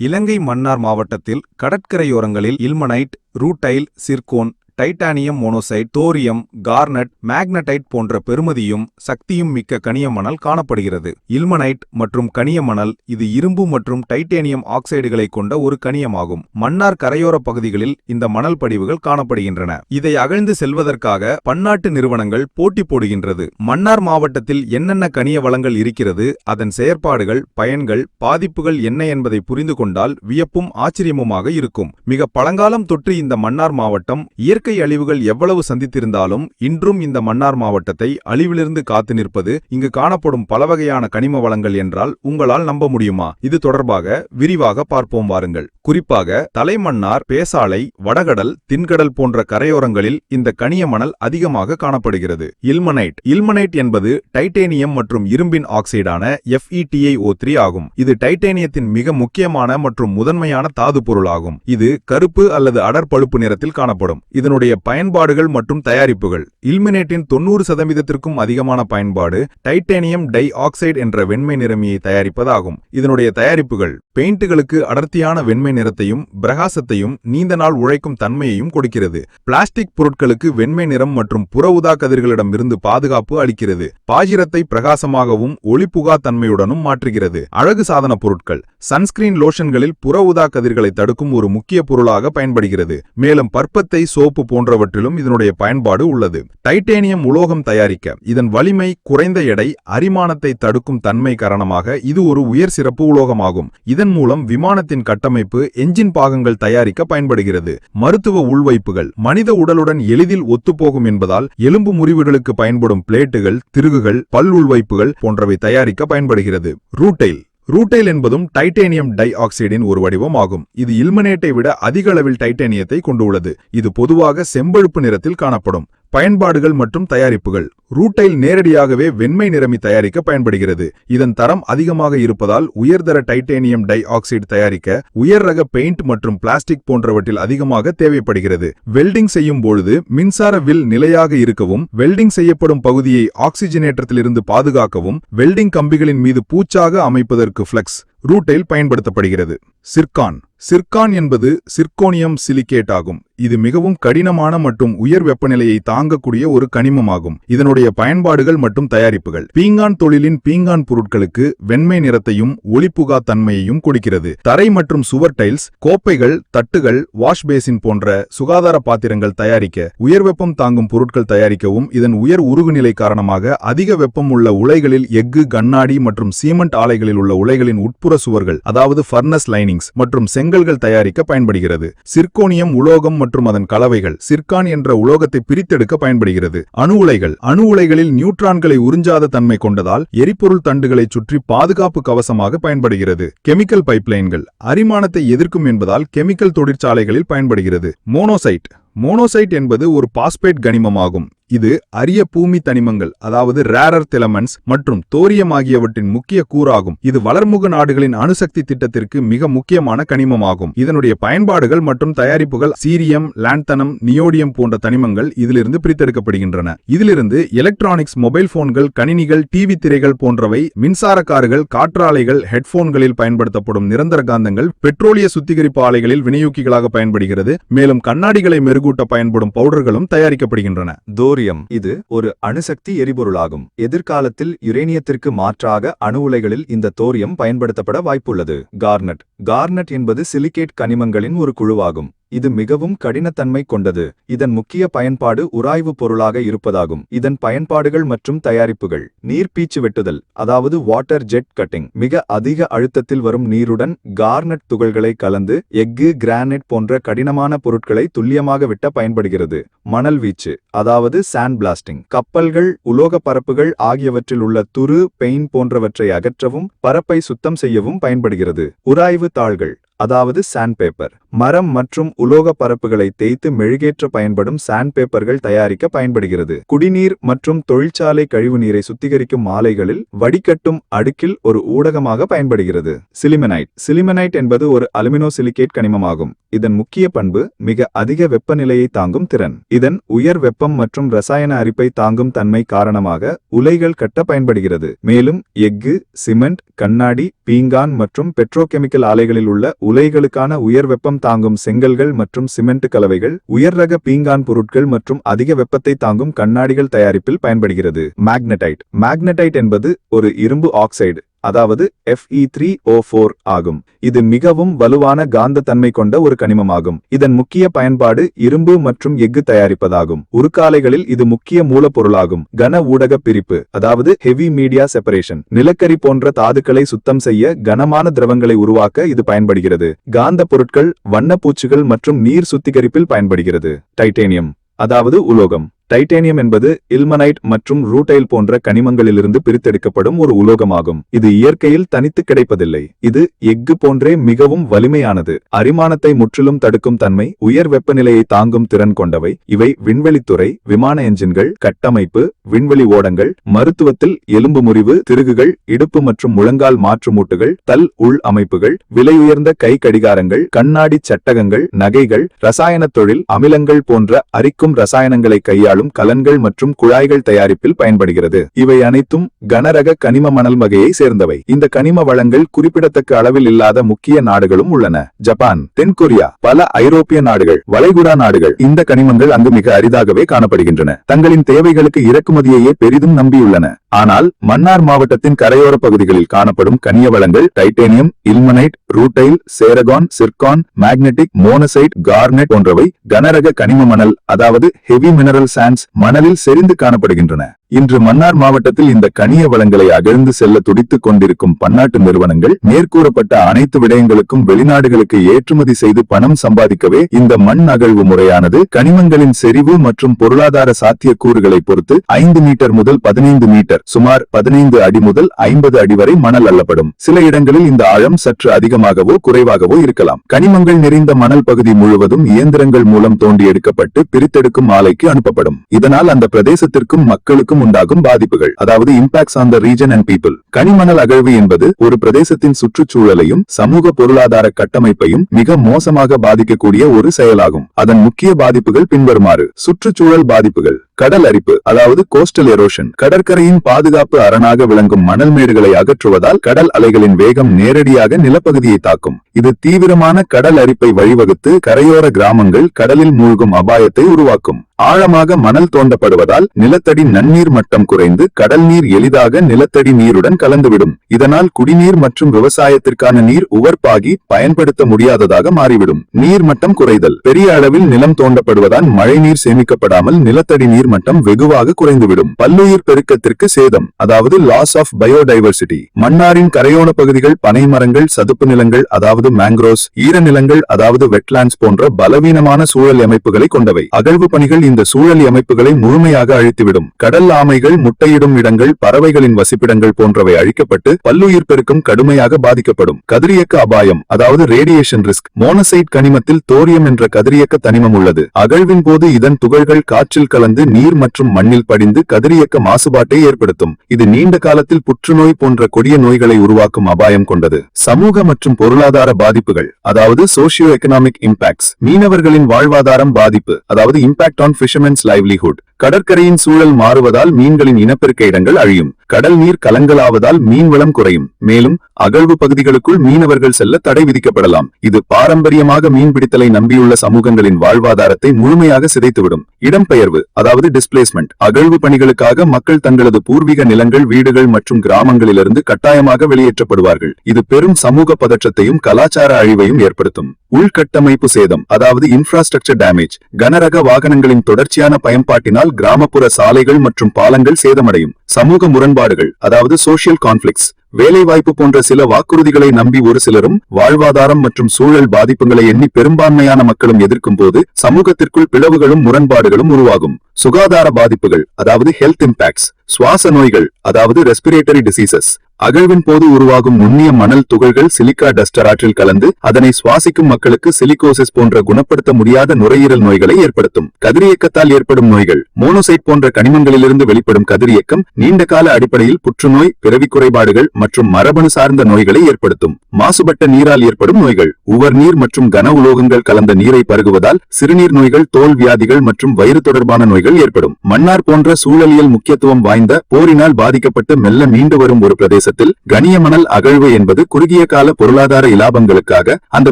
இலங்கை மன்னார் மாவட்டத்தில் கடற்கரையோரங்களில் ilmenite rutile zircon titanium monazite thorium garnet magnetite போன்ற பெறுமதியும் சக்தியும் மிக்க கனிய மணல் காணப்படுகிறது. இல்மனைட் மற்றும் கனிய மணல் இது இரும்பு மற்றும் டைட்டேனியம் ஆக்சைடுகளை கொண்ட ஒரு கனியமாகும். மன்னார் கரையோர பகுதிகளில் இந்த மணல் படிவுகள் காணப்படுகின்றன. இதை அகழ்ந்து செல்வதற்காக பன்னாட்டு நிறுவனங்கள் போட்டி போடுகின்றது. மன்னார் மாவட்டத்தில் என்னென்ன கனிய வளங்கள் இருக்கிறது அதன் செயற்பாடுகள் பயன்கள் பாதிப்புகள் என்ன என்பதை புரிந்து கொண்டால் வியப்பும் ஆச்சரியமுமாக இருக்கும். மிக பழங்காலம் தொற்று இந்த மன்னார் மாவட்டம் இயற்கை அழிவுகள் எவ்வளவு சந்தித்திருந்தாலும் இன்றும் இந்த மன்னார் மாவட்டத்தை அழிவிலிருந்து காத்து நிற்பது இங்கு காணப்படும் பல வகையான கனிம வளங்கள் என்றால் உங்களால் நம்ப முடியுமா? இது தொடர்பாக விரிவாக பார்ப்போம் வாருங்கள். குறிப்பாக தலைமன்னார் பேசாலை வடகடல் தின்கடல் போன்ற கரையோரங்களில் இந்த கனிய மணல் அதிகமாக காணப்படுகிறது. இல்மனைட். இல்மனைட் என்பது டைட்டேனியம் மற்றும் இரும்பின் ஆக்சைடான FeTiO3 த்ரீ ஆகும். இது டைட்டேனியத்தின் மிக முக்கியமான மற்றும் முதன்மையான தாது பொருளாகும் இது கருப்பு அல்லது அடர் பழுப்பு நிறத்தில் காணப்படும். இதனுடைய இதனுடைய பயன்பாடுகள் மற்றும் தயாரிப்புகள். இல்மினேட்டின் தொண்ணூறு சதவீதத்திற்கும் அதிகமான பயன்பாடு டைட்டேனியம் டை ஆக்சைடு என்ற வெண்மை நிறமியை தயாரிப்பதாகும். இதனுடைய தயாரிப்புகள் பெயிண்டுகளுக்கு அடர்த்தியான வெண்மை நிறத்தையும் பிரகாசத்தையும் நீண்ட நாள் உழைக்கும் தன்மையையும் கொடுக்கிறது. பிளாஸ்டிக் பொருட்களுக்கு வெண்மை நிறம் மற்றும் புற உதா கதிர்களிடமிருந்து பாதுகாப்பு அளிக்கிறது. பாஜிரத்தை பிரகாசமாகவும் ஒளிப்புகா தன்மையுடனும் மாற்றுகிறது. அழகு சாதன பொருட்கள் சன்ஸ்கிரீன் லோஷன்களில் புற உதா கதிர்களை தடுக்கும் ஒரு முக்கிய பொருளாக பயன்படுகிறது. மேலும் பற்பத்தை சோப்பு போன்றவற்றிலும் இதனுடைய பயன்பாடு உள்ளது. டைட்டேனியம் உலோகம் தயாரிக்க இதன் வலிமை குறைந்த எடை அரிமானத்தை தடுக்கும் தன்மை காரணமாக இது ஒரு உயர் சிறப்பு உலோகமாகும். இதன் மூலம் விமானத்தின் கட்டமைப்பு என்ஜின் பாகங்கள் தயாரிக்க பயன்படுகிறது. மருத்துவ உள்வைப்புகள் மனித உடலுடன் எளிதில் ஒத்துப்போகும் என்பதால் எலும்பு முறிவுகளுக்கு பயன்படும் பிளேட்டுகள் திருகுகள் பல் உள்வைப்புகள் போன்றவை தயாரிக்க பயன்படுகிறது. ரூட்டைல் ரூட்டைல் என்பதும் டைட்டேனியம் டை ஆக்சைடின் ஒரு வடிவம் ஆகும். இது இல்மனேட்டை விட அதிக அளவில் டைட்டேனியத்தை கொண்டுள்ளது. இது பொதுவாக செம்பழுப்பு நிறத்தில் காணப்படும். பயன்பாடுகள் மற்றும் தயாரிப்புகள். ரூட்டைல் நேரடியாகவே வெண்மை நிறமி தயாரிக்க பயன்படுகிறது. இதன் தரம் அதிகமாக இருப்பதால் உயர்தர டைட்டேனியம் டை ஆக்சைடு தயாரிக்க உயர் ரக பெயிண்ட் மற்றும் பிளாஸ்டிக் போன்றவற்றில் அதிகமாக தேவைப்படுகிறது. வெல்டிங் செய்யும் பொழுது மின்சார வில் நிலையாக இருக்கவும் வெல்டிங் செய்யப்படும் பகுதியை ஆக்சிஜனேற்றத்திலிருந்து பாதுகாக்கவும் வெல்டிங் கம்பிகளின் மீது பூச்சாக அமைப்பதற்கு ஃப்ளெக்ஸ் ரூட்டைல் பயன்படுத்தப்படுகிறது. சிர்கான். சிர்கான் என்பது சிர்கோனியம் சிலிகேட் ஆகும். இது மிகவும் கடினமான மற்றும் உயர் வெப்பநிலையை தாங்கக்கூடிய ஒரு கனிமமாகும். இதனுடைய பயன்பாடுகள் மற்றும் தயாரிப்புகள். பீங்கான் தொழிலின் பீங்கான் பொருட்களுக்கு வெண்மை நிறத்தையும் ஒளிப்புகா தன்மையையும் கொடுக்கிறது. தரை மற்றும் சுவர் டைல்ஸ் கோப்பைகள் தட்டுகள் வாஷ் பேசின் போன்ற சுகாதார பாத்திரங்கள் தயாரிக்க உயர் வெப்பம் தாங்கும் பொருட்கள் தயாரிக்கவும் இதன் உயர் உருகுநிலை காரணமாக அதிக வெப்பம் உள்ள உலைகளில் எஃகு கண்ணாடி மற்றும் சீமெண்ட் ஆலைகளில் உள்ள உலைகளின் உட்புற சுவர்கள் அதாவது ஃபர்னஸ் லைனிங்ஸ் மற்றும் செங்கல்கள் தயாரிக்க பயன்படுகிறது. சிர்கோனியம் உலோகம் மற்றும் அதன் கலவைகள் சிர்கான் என்ற உலோகத்தை பிரித்தெடுக்க பயன்படுகிறது. அணு உலைகள். அணு உலைகளில் நியூட்ரான்களை உறிஞ்சாத தன்மை கொண்டதால் எரிபொருள் தண்டுகளை சுற்றி பாதுகாப்பு கவசமாக பயன்படுகிறது. கெமிக்கல் பைப்லைன்கள். அரிமானத்தை எதிர்க்கும் என்பதால் கெமிக்கல் தொழிற்சாலைகளில் பயன்படுகிறது. மோனோசைட். மோனோசைட் என்பது ஒரு பாஸ்பேட் கனிமமாகும். இது அரிய பூமி தனிமங்கள் அதாவது ரேரர் திலமன்ஸ் மற்றும் தோரியம் ஆகியவற்றின் முக்கிய கூறாகும். இது வளர்முக நாடுகளின் அணுசக்தி திட்டத்திற்கு மிக முக்கியமான கனிமமாகும். இதனுடைய பயன்பாடுகள் மற்றும் தயாரிப்புகள் சீரியம் லான்தனம் நியோடியம் போன்ற தனிமங்கள் இதிலிருந்து பிரித்தெடுக்கப்படுகின்றன. இதிலிருந்து எலக்ட்ரானிக்ஸ் மொபைல் போன்கள் கணினிகள் டிவி திரைகள் போன்றவை மின்சார கார்கள் காற்றாலைகள் ஹெட்போன்களில் பயன்படுத்தப்படும் நிரந்தர காந்தங்கள் பெட்ரோலிய சுத்திகரிப்பு ஆலைகளில் வினையூக்கிகளாக பயன்படுகிறது. மேலும் கண்ணாடிகளை மெருகூட்ட பயன்படும் பவுடர்களும் தயாரிக்கப்படுகின்றன. தோரியம் இது ஒரு அணுசக்தி எரிபொருளாகும். எதிர்காலத்தில் யுரேனியத்திற்கு மாற்றாக அணு உலைகளில் இந்த தோரியம் பயன்படுத்தப்பட வாய்ப்புள்ளது. கார்னட் கார்னட் என்பது சிலிகேட் கனிமங்களின் ஒரு குழுவாகும். இது மிகவும் கடினத்தன்மை கொண்டது. இதன் முக்கிய பயன்பாடு உராய்வு பொருளாக இருப்பதாகும். இதன் பயன்பாடுகள் மற்றும் தயாரிப்புகள். நீர்ப்பீச்சு வெட்டுதல் அதாவது வாட்டர் ஜெட் கட்டிங் மிக அதிக அழுத்தத்தில் வரும் நீருடன் கார்னட் துகள்களை கலந்து எஃகு கிரானைட் போன்ற கடினமான பொருட்களை துல்லியமாக விட்ட பயன்படுகிறது. மணல் வீச்சு அதாவது சாண்ட் பிளாஸ்டிங் கப்பல்கள் உலோக பரப்புகள் ஆகியவற்றில் உள்ள துரு பெயின் போன்றவற்றை அகற்றவும் பரப்பை சுத்தம் செய்யவும் பயன்படுகிறது. உராய்வு தாள்கள் அதாவது சாண்ட்பேப்பர் மரம் மற்றும் உலோக பரப்புகளை தேய்த்து மெழுகேற்ற பயன்படும் சாண்ட்பேப்பர்கள் தயாரிக்க பயன்படுகிறது. குடிநீர் மற்றும் தொழிற்சாலை கழிவு நீரை சுத்திகரிக்கும் ஆலைகளில் வடிகட்டும் அடுக்கில் ஒரு ஊடகமாக பயன்படுகிறது. சிலிமனைட். சிலிமனைட் என்பது ஒரு அலுமினோசிலிகேட் கனிமமாகும். இதன் முக்கிய பண்பு மிக அதிக வெப்பநிலையை தாங்கும் திறன். இதன் உயர் வெப்பம் மற்றும் ரசாயன அரிப்பை தாங்கும் தன்மை காரணமாக உலைகள் கட்ட பயன்படுகிறது. மேலும் எஃகு சிமெண்ட் கண்ணாடி பீங்கான் மற்றும் பெட்ரோகெமிக்கல் ஆலைகளில் உள்ள உலைகளுக்கான உயர் வெப்பம் தாங்கும் செங்கல்கள் மற்றும் சிமெண்ட் கலவைகள் உயர் ரக பீங்கான் பொருட்கள் மற்றும் அதிக வெப்பத்தை தாங்கும் கண்ணாடிகள் தயாரிப்பில் பயன்படுகிறது. மேக்னடைட் மேக்னடைட் என்பது ஒரு இரும்பு ஆக்சைடு. அதாவது Fe3O4 த்ரீ ஓ ஃபோர் ஆகும். இது மிகவும் வலுவான காந்த தன்மை கொண்ட ஒரு கனிமமாகும். இதன் முக்கிய பயன்பாடு இரும்பு மற்றும் எஃகு தயாரிப்பதாகும். உருக்காலைகளில் இது முக்கிய மூலப்பொருளாகும். கன ஊடக பிரிப்பு அதாவது ஹெவி மீடியா செப்பரேஷன் நிலக்கரி போன்ற தாதுக்களை சுத்தம் செய்ய கனமான திரவங்களை உருவாக்க இது பயன்படுகிறது. காந்த பொருட்கள் வண்ணப்பூச்சுகள் மற்றும் நீர் சுத்திகரிப்பில் பயன்படுகிறது. டைட்டேனியம் அதாவது உலோகம். டைட்டேனியம் என்பது இல்மனைட் மற்றும் ரூட்டைல் போன்ற கனிமங்களிலிருந்து பிரித்தெடுக்கப்படும் ஒரு உலோகமாகும். இது இயற்கையில் தனித்து கிடைப்பதில்லை. இது எஃகு போன்றே மிகவும் வலிமையானது. அரிமானத்தை முற்றிலும் தடுக்கும் தன்மை உயர் வெப்பநிலையை தாங்கும் திறன் கொண்டவை. இவை விண்வெளித்துறை விமான என்ஜின்கள் கட்டமைப்பு விண்வெளி ஓடங்கள் மருத்துவத்தில் எலும்பு முறிவு திருகுகள் இடுப்பு மற்றும் முழங்கால் மாற்றுமூட்டுகள் தல் உள் அமைப்புகள் விலையுயர்ந்த கை கடிகாரங்கள் கண்ணாடி சட்டகங்கள் நகைகள் ரசாயன தொழில் அமிலங்கள் போன்ற அரிக்கும் ரசாயனங்களை கையாளும் கலன்கள் மற்றும் குழாய்கள் தயாரிப்பில் பயன்படுகிறது. இவை அனைத்தும் கனரக கனிம மணல் வகையை சேர்ந்தவை. இந்த கனிம வளங்கள் குறிப்பிடத்தக்க அளவில் இல்லாத முக்கிய நாடுகளும் உள்ளன. ஜப்பான் தென்கொரியா பல ஐரோப்பிய நாடுகள் வளைகுடா நாடுகள் இந்த கனிமங்கள் அங்கு மிக அரிதாகவே காணப்படுகின்றன. தங்களின் தேவைகளுக்கு இறக்குமதியையே பெரிதும் நம்பியுள்ளன. ஆனால் மன்னார் மாவட்டத்தின் கரையோர பகுதிகளில் காணப்படும் கனிய வளங்கள் titanium ilmenite rutile zircon zircon magnetic monazite garnet போன்றவை கனரக கனிம மணல் அதாவது ஹெவி மினரல் பிளான்ஸ் மணலில் செறிந்து காணப்படுகின்றன. இன்று மன்னார் மாவட்டத்தில் இந்த கனிய வளங்களை அகழ்ந்து செல்ல துடித்துக் கொண்டிருக்கும் பன்னாட்டு நிறுவனங்கள் மேற்கூறப்பட்ட அனைத்து விடயங்களுக்கும் வெளிநாடுகளுக்கு ஏற்றுமதி செய்து பணம் சம்பாதிக்கவே இந்த மண் அகழ்வு முறையானது கனிமங்களின் செறிவு மற்றும் பொருளாதார சாத்தியக்கூறுகளை பொறுத்து ஐந்து மீட்டர் முதல் பதினைந்து மீட்டர் சுமார் பதினைந்து அடி முதல் ஐம்பது அடி வரை மணல் அள்ளப்படும் சில இடங்களில் இந்த ஆழம் சற்று அதிகமாகவோ குறைவாகவோ இருக்கலாம். கனிமங்கள் நிறைந்த மணல் பகுதி முழுவதும் இயந்திரங்கள் மூலம் தோண்டி எடுக்கப்பட்டு பிரித்தெடுக்கும் ஆலைக்கு அனுப்பப்படும். இதனால் அந்த பிரதேசத்திற்கும் மக்களுக்கும் உண்டாகும் பாதிப்புகள். அதாவது impacts on the region and people கனிமணல் அகழ்வு என்பது ஒரு பிரதேசத்தின் சுற்றுச்சூழலையும் சமூக பொருளாதார கட்டமைப்பையும் மிக மோசமாக பாதிக்கக்கூடிய ஒரு செயலாகும். அதன் முக்கிய பாதிப்புகள் பின்வருமாறு. சுற்றுச்சூழல் பாதிப்புகள். கடல் அரிப்பு அதாவது கோஸ்டல் எரோஷன் கடற்கரையின் பாதுகாப்பு அரணாக விளங்கும் மணல் மேடுகளை அகற்றுவதால் கடல் அலைகளின் வேகம் நேரடியாக நிலப்பகுதியை தாக்கும். இது தீவிரமான கடல் அரிப்பை வழிவகுத்து கரையோர கிராமங்கள் கடலில் மூழ்கும் அபாயத்தை உருவாக்கும். ஆழமாக மணல் தோண்டப்படுவதால் நிலத்தடி நன்னீர் மட்டம் குறைந்து கடல் நீர் எளிதாக நிலத்தடி நீருடன் கலந்துவிடும். இதனால் குடிநீர் மற்றும் விவசாயத்திற்கான நீர் உவர்ப்பாகி பயன்படுத்த முடியாததாக மாறிவிடும். நீர் மட்டம் குறைதல். பெரிய அளவில் நிலம் தோண்டப்படுவதால் மழைநீர் சேமிக்கப்படாமல் நிலத்தடி நீர் மட்டம் வெகுவாக குறைந்துவிடும். பல்லுயிர் பெருக்கத்திற்கு சேதம் அதாவது லாஸ் ஆஃப் பயோடைவர்சிட்டி மன்னாரின் கரையோர பகுதிகள் பனை மரங்கள் சதுப்பு நிலங்கள் அதாவது மேங்க்ரோஸ் ஈரநிலங்கள் அதாவது வெட்லாண்ட்ஸ் போன்ற பலவீனமான சூழல் அமைப்புகளை கொண்டவை. அகழ்வு பணிகள் இந்த சூழல் அமைப்புகளை முழுமையாக அழித்துவிடும். கடல் ஆமைகள் முட்டையிடும் இடங்கள் பறவைகளின் வசிப்பிடங்கள் போன்றவை அழிக்கப்பட்டு பல்லுயிர் பெருக்கம் கடுமையாக பாதிக்கப்படும். கதிரியக்க அபாயம் அதாவது ரேடியேஷன் ரிஸ்க் மோனசைட் கனிமத்தில் தோரியம் என்ற கதிரியக்க தனிமம் உள்ளது. அகழ்வின் போது இதன் துகள்கள் காற்றில் கலந்து நீர் மற்றும் மண்ணில் படிந்து கதிரியக்க மாசுபாட்டை ஏற்படுத்தும். இது நீண்ட காலத்தில் புற்றுநோய் போன்ற கொடிய நோய்களை உருவாக்கும் அபாயம் கொண்டது. சமூக மற்றும் பொருளாதார பாதிப்புகள் அதாவது சோசியோ எக்கனாமிக் இம்பாக்ட்ஸ் மீனவர்களின் வாழ்வாதாரம் பாதிப்பு அதாவது இம்பாக்ட் ஆன் பிஷர்மென்ஸ் லைவ்லிஹுட் கடற்கரையின் சூழல் மாறுவதால் மீன்களின் இனப்பெருக்க இடங்கள் அழியும். கடல் நீர் கலங்கலாவதால் மீன்வளம் குறையும். மேலும் அகழ்வு பகுதிகளுக்குள் மீனவர்கள் செல்ல தடை விதிக்கப்படலாம். இது பாரம்பரியமாக மீன்பிடித்தலை நம்பியுள்ள சமூகங்களின் வாழ்வாதாரத்தை முழுமையாக சிதைத்துவிடும். இடம்பெயர்வு அதாவது டிஸ்பிளேஸ்மெண்ட் அகழ்வு பணிகளுக்காக மக்கள் தங்களது பூர்வீக நிலங்கள் வீடுகள் மற்றும் கிராமங்களிலிருந்து கட்டாயமாக வெளியேற்றப்படுவார்கள். இது பெரும் சமூக பதற்றத்தையும் கலாச்சார அழிவையும் ஏற்படுத்தும். உள்கட்டமைப்பு சேதம் அதாவது இன்ஃப்ராஸ்ட்ரக்சர் டேமேஜ் கனரக வாகனங்களின் தொடர்ச்சியான பயன்பாட்டினால் கிராமப்புற சாலைகள் மற்றும் பாலங்கள் சேதமடையும். சமூக முரண்பாடுகள் அதாவது சோசியல் கான்ஃபிளிக்ஸ் வேலைவாய்ப்பு போன்ற சில வாக்குறுதிகளை நம்பி ஒரு சிலரும் வாழ்வாதாரம் மற்றும் சூழல் பாதிப்புகளை எண்ணி பெரும்பான்மையான மக்களும் எதிர்க்கும் போது சமூகத்திற்குள் பிளவுகளும் முரண்பாடுகளும் உருவாகும். சுகாதார பாதிப்புகள் அதாவது ஹெல்த் இம்பாக்ட்ஸ் சுவாச நோய்கள் அதாவது ரெஸ்பிரேட்டரி டிசீசஸ் அகழ்வின் போது உருவாகும் நுண்ணிய மணல் துகள்கள் சிலிக்கா டஸ்டர் ஆற்றில் கலந்து அதனை சுவாசிக்கும் மக்களுக்கு சிலிகோசிஸ் போன்ற குணப்படுத்த முடியாத நுரையீரல் நோய்களை ஏற்படுத்தும். கதிரியக்கத்தால் ஏற்படும் நோய்கள் மோனோசைட் போன்ற கனிமங்களிலிருந்து வெளிப்படும் கதிரியக்கம் நீண்ட கால அடிப்படையில் புற்றுநோய் பிறவி குறைபாடுகள் மற்றும் மரபணு சார்ந்த நோய்களை ஏற்படுத்தும். மாசுபட்ட நீரால் ஏற்படும் நோய்கள். உவர் நீர் மற்றும் கன உலோகங்கள் கலந்த நீரை பருகுவதால் சிறுநீர் நோய்கள் தோல் வியாதிகள் மற்றும் வயிறு தொடர்பான நோய்கள் ஏற்படும். மன்னார் போன்ற சூழலியல் முக்கியத்துவம் வாய்ந்த போரினால் பாதிக்கப்பட்டு மெல்ல மீண்டு வரும் ஒரு பிரதேசத்தில் கனிய மணல் அகழ்வு என்பது குறுகிய கால பொருளாதார இலாபங்களுக்காக அந்த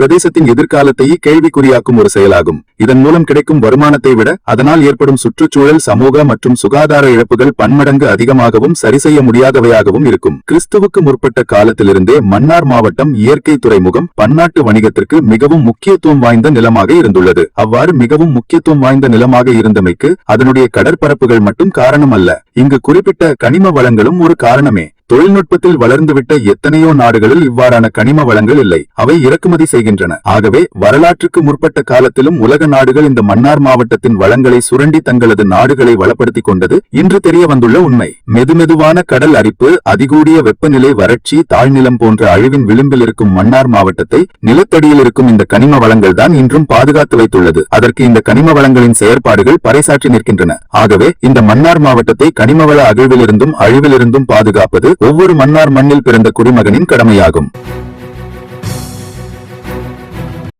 பிரதேசத்தின் எதிர்காலத்தையே கேள்விக்குறியாக்கும் ஒரு செயலாகும். இதன் மூலம் கிடைக்கும் வருமானத்தை விட அதனால் ஏற்படும் சுற்றுச்சூழல் சமூக மற்றும் சுகாதார இழப்புகள் பன்மடங்கு அதிகமாகவும் சரி செய்ய முடியாதவையாகவும் இருக்கும். கிறிஸ்துவுக்கு முற்பட்ட காலத்திலிருந்தே மன்னார் மாவட்டம் இயற்கை துறைமுகம் பன்னாட்டு வணிகத்திற்கு மிகவும் முக்கியத்துவம் வாய்ந்த நிலமாக இருந்துள்ளது. அவ்வாறு மிகவும் முக்கியத்துவம் வாய்ந்த நிலமாக இருந்தமைக்கு அதனுடைய கடற்பரப்புகள் மட்டும் காரணம் அல்ல இங்கு குறிப்பிட்ட கனிம வளங்களும் ஒரு காரணமே. தொழில்நுட்பத்தில் வளர்ந்துவிட்ட எத்தனையோ நாடுகளில் இவ்வாறான கனிம வளங்கள் இல்லை. அவை இறக்குமதி செய்கின்றன. ஆகவே வரலாற்றுக்கு முற்பட்ட காலத்திலும் உலக நாடுகள் இந்த மன்னார் மாவட்டத்தின் வளங்களை சுரண்டி தங்களது நாடுகளை வளப்படுத்திக் கொண்டது இன்று தெரிய வந்துள்ள உண்மை. மெதுமெதுவான கடல் அரிப்பு அதிகூடிய வெப்பநிலை வறட்சி தாழ்நிலம் போன்ற அழிவின் விளிம்பில் இருக்கும் மன்னார் மாவட்டத்தை நிலத்தடியில் இருக்கும் இந்த கனிம வளங்கள் தான் இன்றும் பாதுகாத்து வைத்துள்ளது. அதற்கு இந்த கனிம வளங்களின் செயற்பாடுகள் பறைசாற்றி நிற்கின்றன. ஆகவே இந்த மன்னார் மாவட்டத்தை கனிமவள அகழ்விலிருந்தும் அழிவிலிருந்தும் பாதுகாப்பது ஒவ்வொரு மன்னார் மண்ணில் பிறந்த குடிமகனின் கடமையாகும்.